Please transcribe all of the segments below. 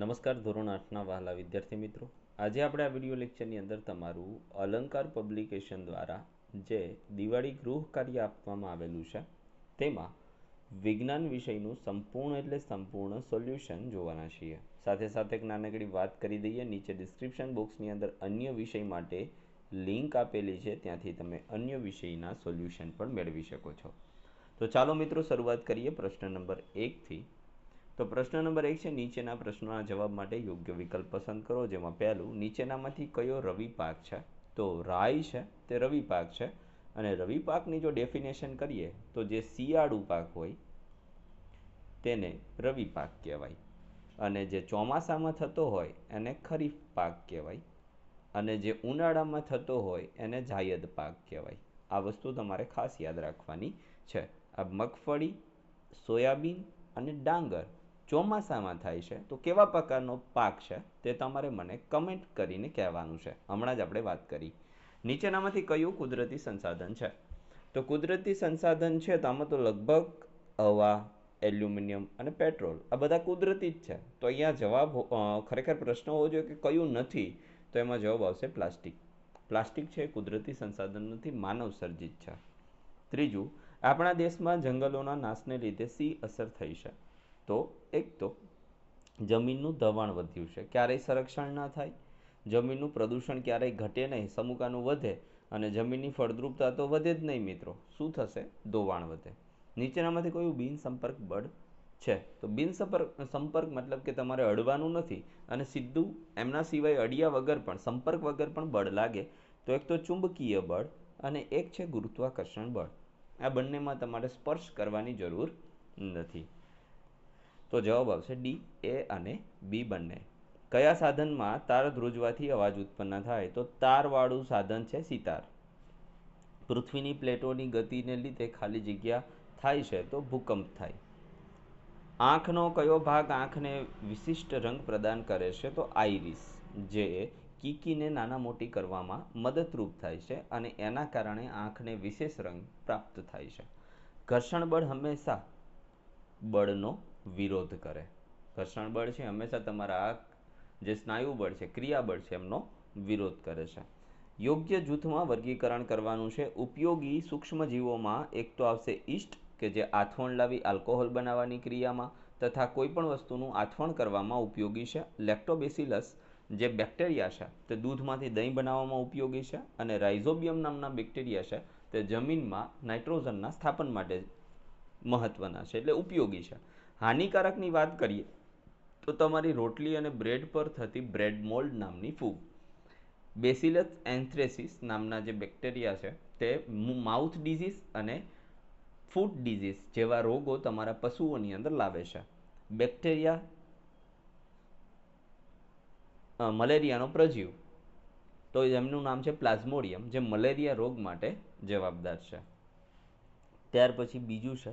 નમસ્કાર ધોરણ આઠના વહાલા વિદ્યાર્થી મિત્રો. આજે આપણે આ વીડિયો લેક્ચરની અંદર તમારું અલંકાર પબ્લિકેશન દ્વારા જે દિવાળી ગૃહ કાર્ય આપવામાં આવેલું છે, તેમાં વિજ્ઞાન વિષયનું સંપૂર્ણ એટલે સંપૂર્ણ સોલ્યુશન જોવાના છીએ. સાથે સાથે એક નાનકડી વાત કરી દઈએ, નીચે ડિસ્ક્રિપ્શન બોક્સની અંદર અન્ય વિષય માટે લિંક આપેલી છે, ત્યાંથી તમે અન્ય વિષયના સોલ્યુશન પણ મેળવી શકો છો. તો ચાલો મિત્રો, શરૂઆત કરીએ પ્રશ્ન નંબર એકથી તો પ્રશ્ન નંબર એક છે, નીચેના પ્રશ્નોના જવાબ માટે યોગ્ય વિકલ્પ પસંદ કરો. જેમાં પહેલું, નીચેનામાંથી કયો રવિ પાક છે? તો રાઈ છે, તે રવિ પાક છે. અને રવિ પાકની જો ડેફિનેશન કરીએ, તો જે શિયાળુ પાક હોય, તેને રવિ પાક કહેવાય. અને જે ચોમાસામાં થતો હોય, એને ખરીફ પાક કહેવાય. અને જે ઉનાળામાં થતો હોય, એને જાયદ પાક કહેવાય. આ વસ્તુ તમારે ખાસ યાદ રાખવાની છે. આ મગફળી, સોયાબીન અને ડાંગર ચોમાસામાં થાય છે, તો કેવા પ્રકારનો પાક છે તે તમારે મને કમેન્ટ કરીને કહેવાનું છે. હમણાં જ આપણે વાત કરી. નીચેનામાંથી કયું કુદરતી સંસાધન છે? તો કુદરતી સંસાધન છે તો આમાં તો લગભગ હવા, એલ્યુમિનિયમ અને પેટ્રોલ આ બધા કુદરતી જ છે. તો અહીંયા જવાબ ખરેખર પ્રશ્ન હોવો જોઈએ કે કયું નથી? તો એમાં જવાબ આવશે પ્લાસ્ટિક. પ્લાસ્ટિક છે કુદરતી સંસાધન નથી, માનવ સર્જિત છે. ત્રીજું, આપણા દેશમાં જંગલોના નાશને લીધે સી અસર થઈ છે. તો એક તો જમીનનું દબાણ વધ્યું છે. ક્યારેય સંરક્ષણ ના થાય, જમીનનું પ્રદૂષણ ક્યારેય ઘટે નહીં, સમુકાનું વધે અને જમીનની ફળદ્રુપતા તો વધે જ નહીં મિત્રો. શું થશે? દોવાણ વધે. નીચેનામાંથી કયું બિનસંપર્ક બળ છે? તો બિનસંપર્ક સંપર્ક સંપર્ક મતલબ કે તમારે અડવાનું નથી અને સીધું એમના સિવાય અડિયા વગર પણ, સંપર્ક વગર પણ બળ લાગે, તો એક તો ચુંબકીય બળ અને એક છે ગુરુત્વાકર્ષણ બળ. આ બંનેમાં તમારે સ્પર્શ કરવાની જરૂર નથી. તો જવાબ આવશે ડી, એ અને બી બંને. કયા સાધનમાં તાર ધ્રુજવાથી અવાજ ઉત્પન્ન થાય? તો તારવાળું સાધન છે સિતાર. પૃથ્વીની પ્લેટોની ગતિને લીધે ખાલી જગ્યા થાય છે તો ભૂકંપ થાય. આંખનો કયો ભાગ આંખને વિશિષ્ટ રંગ પ્રદાન કરે છે? તો આઈરિસ જે કીકીને નાના મોટી કરવામાં મદદરૂપ થાય છે અને એના કારણે આંખને વિશેષ રંગ પ્રાપ્ત થાય છે. ઘર્ષણ બળ હંમેશા બળનો વિરોધ કરે. ઘર્ષણ બળ છે, હંમેશા તમારા જે સ્નાયુ બળ છે, ક્રિયાબળ છે, એમનો વિરોધ કરે છે. યોગ્ય જૂથમાં વર્ગીકરણ કરવાનું છે. ઉપયોગી સૂક્ષ્મજીવોમાં એક તો આવશે ઈસ્ટ કે જે આથવણ લાવી આલ્કોહોલ બનાવવાની ક્રિયામાં, તથા કોઈપણ વસ્તુનું આથવણ કરવામાં ઉપયોગી છે. લેક્ટોબેસિલસ જે બેક્ટેરિયા છે, તે દૂધમાંથી દહીં બનાવવામાં ઉપયોગી છે અને રાઇઝોબિયમ નામના બેક્ટેરિયા છે, તે જમીનમાં નાઇટ્રોજનના સ્થાપન માટે મહત્વના છે, એટલે ઉપયોગી છે. હાનિકારકની વાત કરીએ, તો તમારી રોટલી અને બ્રેડ પર થતી બ્રેડ મોલ્ડ નામની ફૂગ. બેસિલસ એન્થ્રેસિસ નામના જે બેક્ટેરિયા છે, તે માઉથ ડિઝીઝ અને ફૂટ ડિઝીઝ જેવા રોગો તમારા પશુઓની અંદર લાવે છે. બેક્ટેરિયા મલેરિયાનો પ્રજીવ. તો એમનું નામ છે પ્લાઝ્મોડિયમ, જે મલેરિયા રોગ માટે જવાબદાર છે. ત્યાર પછી બીજું છે,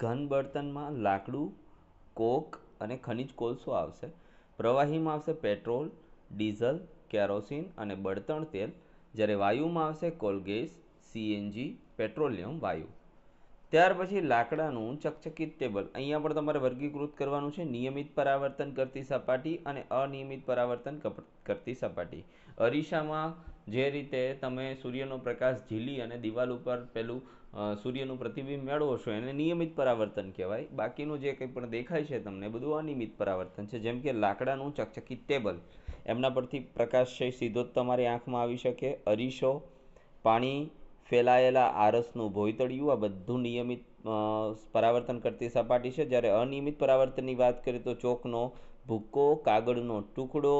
ઘન બળતણમાં લાકડું કોક અને ખનિજ કોલસો આવશે. પ્રવાહીમાં આવશે પેટ્રોલ, ડીઝલ, કેરોસીન અને બળતણ તેલ. જ્યારે વાયુમાં આવશે કોલગેસ, સીએનજી, પેટ્રોલિયમ, વાયુ. ત્યાર પછી લાકડાનું ચકચકિત ટેબલ. અહીંયા પણ તમારે વર્ગીકૃત કરવાનું છે. નિયમિત પરાવર્તન કરતી સપાટી અને અનિયમિત પરાવર્તન કરતી સપાટી. અરીસામાં જે રીતે તમે સૂર્યનો પ્રકાશ ઝીલી અને દિવાલ ઉપર પેલું સૂર્યનું પ્રતિબિંબ મેળવો છો, એને નિયમિત પરાવર્તન કહેવાય. બાકીનું જે કંઈ પણ દેખાય છે તમને બધું અનિયમિત પરાવર્તન છે. જેમ કે લાકડાનું ચકચકી ટેબલ, એમના પરથી પ્રકાશ છે સીધો જ તમારી આંખમાં આવી શકે. અરીસો, પાણી, ફેલાયેલા આરસનું ભોયતળિયું, આ બધું નિયમિત પરાવર્તન કરતી સપાટી છે. જ્યારે અનિયમિત પરાવર્તનની વાત કરીએ તો ચોકનો ભૂક્કો કાગળનો ટુકડો,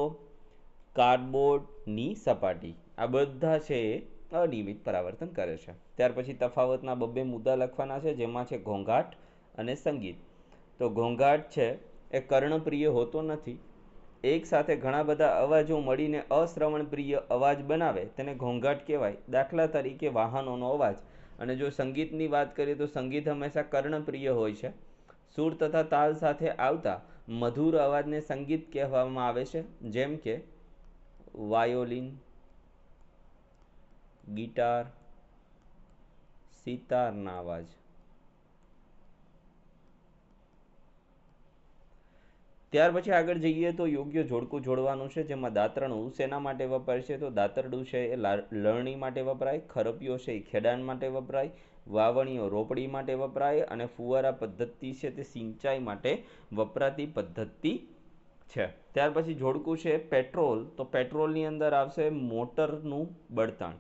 કાર્ડબોર્ડની સપાટી, આ બધા છે અનિયમિત પરાવર્તન કરે છે. ત્યાર પછી તફાવતના બબ્બે મુદ્દા લખવાના છે, જેમાં છે ઘોંઘાટ અને સંગીત. તો ઘોંઘાટ છે એ કર્ણપ્રિય હોતો નથી. એક સાથે ઘણા બધા અવાજો મળીને અશ્રવણપ્રિય અવાજ બનાવે, તેને ઘોંઘાટ કહેવાય. દાખલા તરીકે વાહનોનો અવાજ. અને જો સંગીતની વાત કરીએ તો સંગીત હંમેશા કર્ણપ્રિય હોય છે. સૂર તથા તાલ સાથે આવતા મધુર અવાજને સંગીત કહેવામાં આવે છે, જેમ કે વાયોલિન ગિટાર, સિતારના અવાજ. ત્યાર પછી આગળ જઈએ તો યોગ્ય જોડકું જોડવાનું છે, જેમાં દાતરણું શેના માટે વપરાય છે? તો દાતરડું છે એ લણણી માટે વપરાય ખરપિયો છે એ ખેડાણ માટે વપરાય, વાવણીઓ રોપડી માટે વપરાય, અને ફુવારા પદ્ધતિ છે તે સિંચાઈ માટે વપરાતી પદ્ધતિ છે. ત્યાર પછી જોડકું છે પેટ્રોલ. તો પેટ્રોલની અંદર આવશે મોટરનું બળતણ.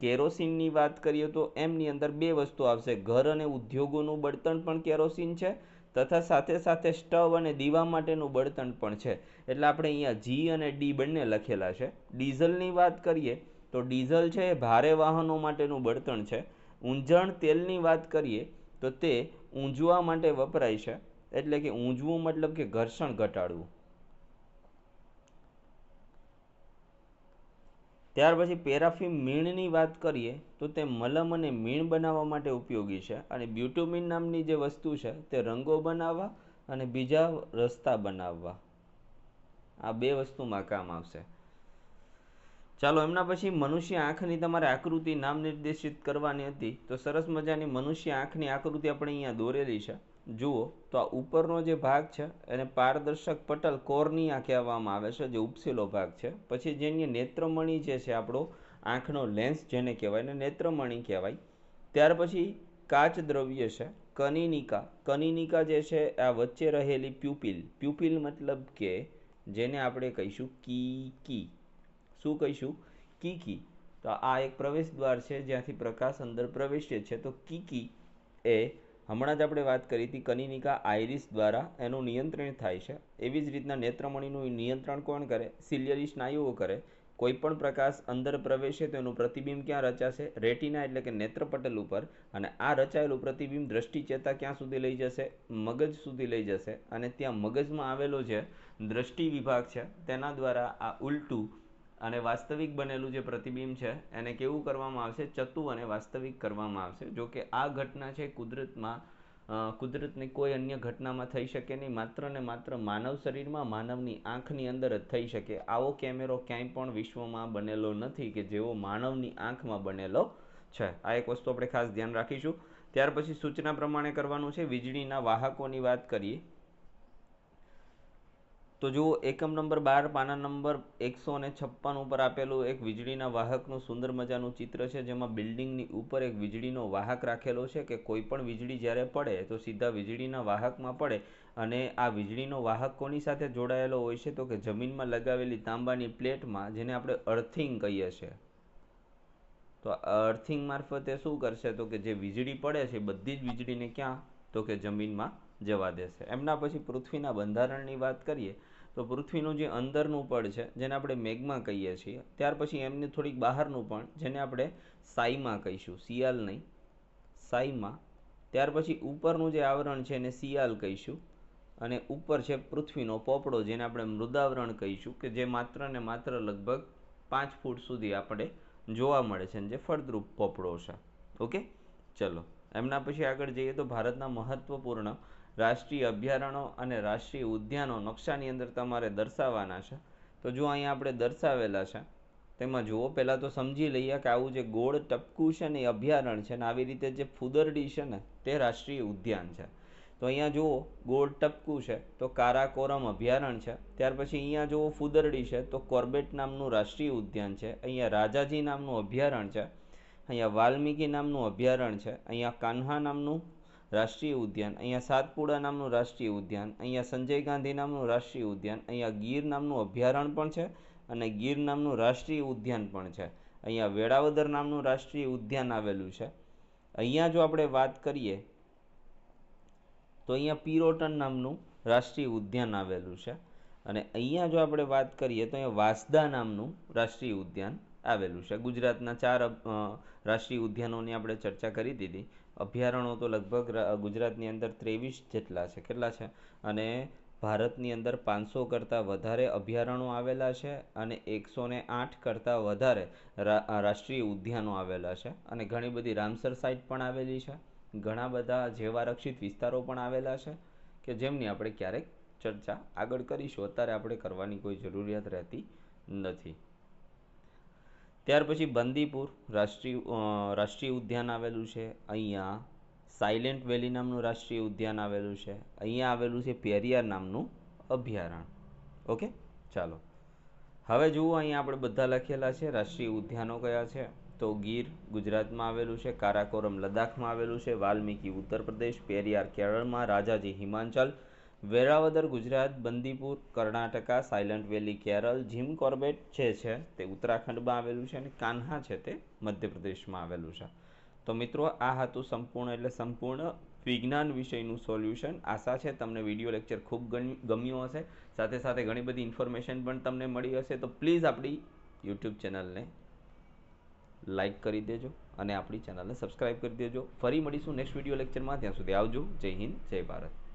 કેરોસીનની વાત કરીએ તો એમની અંદર બે વસ્તુ આવશે. ઘર અને ઉદ્યોગોનું બળતણ પણ કેરોસીન છે તથા સાથે સાથે સ્ટવ અને દીવા માટેનું બળતણ પણ છે. એટલે આપણે અહીંયા જી અને ડી બંને લખેલા છે. ડીઝલની વાત કરીએ તો ડીઝલ છે એ ભારે વાહનો માટેનું બળતણ છે. ઊંજણ તેલની વાત કરીએ તો તે ઊંજવા માટે વપરાય છે. એટલે કે ઊંજવું મતલબ કે ઘર્ષણ ઘટાડવું. ત્યાર પછી પેરાફિન મીણની વાત કરીએ, તો તે મલમ અને મીણ બનાવવા માટે ઉપયોગી છે અને બ્યુટોમિન નામની જે વસ્તુ છે, તે રંગો બનાવવા અને બીજા રસ્તા બનાવવા. આ બે વસ્તુમાં કામ આવશે. ચાલો, એમના પછી મનુષ્ય આંખની તમારે આકૃતિ નામ નિર્દેશિત કરવાની હતી, તો સરસ મજાની મનુષ્ય આંખની આકૃતિ આપણે અહીંયા દોરેલી છે. જુઓ, તો આ ઉપરનો જે ભાગ છે, એને પારદર્શક પટલ કોર્નિયા કહેવામાં આવે છે, જે ઉપસેલો ભાગ છે. પછી જેની નેત્રમણી જે છે આપણો, આંખનો લેન્સ જેને કહેવાય ને નેત્રમણી કહેવાય. ત્યાર પછી કાચ દ્રવ્ય છે, કનિનિકા. કનિનિકા જે છે, આ વચ્ચે રહેલી પ્યુપિલ. પ્યુપિલ મતલબ કે, જેને આપણે કહીશું કી કી શું કહીશું? કીકી. તો આ એક પ્રવેશ દ્વાર છે, જ્યાંથી પ્રકાશ અંદર પ્રવેશે છે. તો કીકી એ હમણાં જ આપણે વાત કરી હતી કનિનિકા આઇરિસ દ્વારા એનું નિયંત્રણ થાય છે. એવી જ રીતના નેત્રમણીનું નિયંત્રણ કોણ કરે? સિલિયરી સ્નાયુઓ કરે. કોઈ પણ પ્રકાશ અંદર પ્રવેશે તો એનું પ્રતિબિંબ ક્યાં રચાશે? રેટિના એટલે કે નેત્રપટલ ઉપર. અને આ રચાયેલું પ્રતિબિંબ દ્રષ્ટિ ચેતા ક્યાં સુધી લઈ જશે? મગજ સુધી લઈ જશે. અને ત્યાં મગજમાં આવેલો જે દ્રષ્ટિ વિભાગ છે, તેના દ્વારા આ ઉલટું અને વાસ્તવિક બનેલું જે પ્રતિબિંબ છે, એને કેવું કરવામાં આવશે? ચતુ અને વાસ્તવિક કરવામાં આવશે. જો કે આ ઘટના છે કુદરતમાં કુદરતની કોઈ અન્ય ઘટનામાં થઈ શકે નહીં. માત્ર ને માત્ર માનવ શરીરમાં માનવની આંખની અંદર જ થઈ શકે. આવો કેમેરો ક્યાંય પણ વિશ્વમાં બનેલો નથી કે જેવો માનવની આંખમાં બનેલો છે. આ એક વસ્તુ આપણે ખાસ ધ્યાન રાખીશું. ત્યાર પછી સૂચના પ્રમાણે કરવાનું છે. વીજળીના વાહકોની વાત કરીએ. તો જુઓ, એકમ નંબર બાર, પાના નંબર એકસો ને છપ્પન ઉપર આપેલું એક વીજળીના વાહકનું સુંદર મજાનું ચિત્ર છે, જેમાં બિલ્ડિંગની ઉપર એક વીજળીનો વાહક રાખેલો છે કે કોઈ પણ વીજળી જ્યારે પડે તો સીધા વીજળીના વાહકમાં પડે અને આ વીજળીનો વાહક કોની સાથે જોડાયેલો હોય છે તો કે જમીનમાં લગાવેલી તાંબાની પ્લેટમાં, જેને આપણે અર્થિંગ કહીએ છીએ. તો અર્થિંગ મારફતે શું કરશે? તો કે જે વીજળી પડે છે બધી જ વીજળીને ક્યાં? તો કે જમીનમાં જવા દેશે. એમના પછી પૃથ્વીના બંધારણની વાત કરીએ, તો પૃથ્વીનું જે અંદરનું પડ છે, જેને આપણે મેઘમાં કહીએ છીએ, ત્યાર પછી એમની થોડીક બહારનું પણ, જેને આપણે સાઈમાં કહીશું. સિયાલ નહીં સાઈમાં ત્યાર પછી ઉપરનું જે આવરણ છે એને સિયાલ કહીશું. અને ઉપર છે પૃથ્વીનો પોપડો, જેને આપણે મૃદાવરણ કહીશું, કે જે માત્ર ને માત્ર લગભગ પાંચ ફૂટ સુધી આપણે જોવા મળે છે જે ફળદ્રુપ પોપડો છે. ઓકે? ચલો. એમના પછી આગળ જઈએ તો ભારતના મહત્વપૂર્ણ રાષ્ટ્રીય અભયારણ્યો અને રાષ્ટ્રીય ઉદ્યાનો નકશાની અંદર તમારે દર્શાવવાના છે. તો જો અહીંયા આપણે દર્શાવેલા છે, તેમાં જુઓ, પહેલાં તો સમજી લઈએ કે આવું જે ગોળ ટપકું છે ને એ અભયારણ્ય છે ને આવી રીતે જે ફુદરડી છે ને, તે રાષ્ટ્રીય ઉદ્યાન છે. તો અહીંયા જુઓ, ગોળ ટપકું છે, તો કારાકોરમ અભયારણ્ય છે. ત્યાર પછી અહીંયા જુઓ, ફુદરડી છે, તો કોર્બેટ નામનું રાષ્ટ્રીય ઉદ્યાન છે. અહીંયા રાજાજી નામનું અભયારણ્ય છે. અહીંયા વાલ્મીકી નામનું અભયારણ્ય છે. અહીંયા કાન્હા નામનું રાષ્ટ્રીય ઉદ્યાન, અહીંયા સાતપુડા નામનું રાષ્ટ્રીય ઉદ્યાન, અહીંયા સંજય ગાંધી નામનું રાષ્ટ્રીય ઉદ્યાન, અહીંયા ગીર નામનું અભયારણ્ય પણ છે અને ગીર નામનું રાષ્ટ્રીય ઉદ્યાન પણ છે. અહીંયા વેળાવદર નામનું રાષ્ટ્રીય ઉદ્યાન આવેલું છે. અહીંયા જો આપણે વાત કરીએ, તો અહીંયા પીરોટન નામનું રાષ્ટ્રીય ઉદ્યાન આવેલું છે. અને અહીંયા જો આપણે વાત કરીએ, તો અહીંયા વાંસદા નામનું રાષ્ટ્રીય ઉદ્યાન આવેલું છે. ગુજરાતના ચાર રાષ્ટ્રીય ઉદ્યાનોની આપણે ચર્ચા કરી દીધી. અભયારણ્યો તો લગભગ ગુજરાતની અંદર ત્રેવીસ જેટલા છે. કેટલા છે? અને ભારતની અંદર પાંચસો કરતાં વધારે અભયારણ્યો આવેલા છે અને એકસો ને આઠ કરતાં વધારે રાષ્ટ્રીય ઉદ્યાનો આવેલા છે. અને ઘણી બધી રામસર સાઇટ પણ આવેલી છે. ઘણા બધા જેવા રક્ષિત વિસ્તારો પણ આવેલા છે કે જેમની આપણે ક્યારેક ચર્ચા આગળ કરીશું. અત્યારે આપણે કરવાની કોઈ જરૂરિયાત રહેતી નથી. ત્યાર પછી બંદીપુર, રાષ્ટ્રીય રાષ્ટ્રીય ઉદ્યાન આવેલું છે. અહીંયા સાયલેન્ટ વેલી નામનું રાષ્ટ્રીય ઉદ્યાન આવેલું છે. અહીંયા આવેલું છે પેરિયાર નામનું અભયારણ્ય. ઓકે? ચાલો. હવે જુઓ અહીંયા આપણે બધા લખેલા છે. રાષ્ટ્રીય ઉદ્યાનો કયા છે? તો ગીર ગુજરાતમાં આવેલું છે, કારાકોરમ લદ્દાખમાં આવેલું છે, વાલ્મીકી ઉત્તર પ્રદેશ, પેરિયાર કેરળમાં, Rajaji Himachal Velavadar, Gujarat, Bandipur, Karnataka, silent valley, Kerala, Jim Corbett જે છે તે ઉત્તરાખંડમાં આવેલું છે અને કાન્હા છે તે મધ્યપ્રદેશમાં આવેલું છે. તો મિત્રો, આ હતું સંપૂર્ણ એટલે સંપૂર્ણ વિજ્ઞાન વિષયનું સોલ્યુશન. આશા છે તમને વીડિયો લેક્ચર ખૂબ ગમ્યું હશે. સાથે સાથે ઘણી બધી ઇન્ફોર્મેશન પણ તમને મળી હશે. તો પ્લીઝ આપણી યુટ્યુબ ચેનલને લાઇક કરી દેજો અને આપણી ચેનલને સબસ્ક્રાઈબ કરી દેજો. ફરી મળીશું નેક્સ્ટ વીડિયો લેક્ચરમાં. ત્યાં સુધી આવજો. જય હિન્દ, જય ભારત.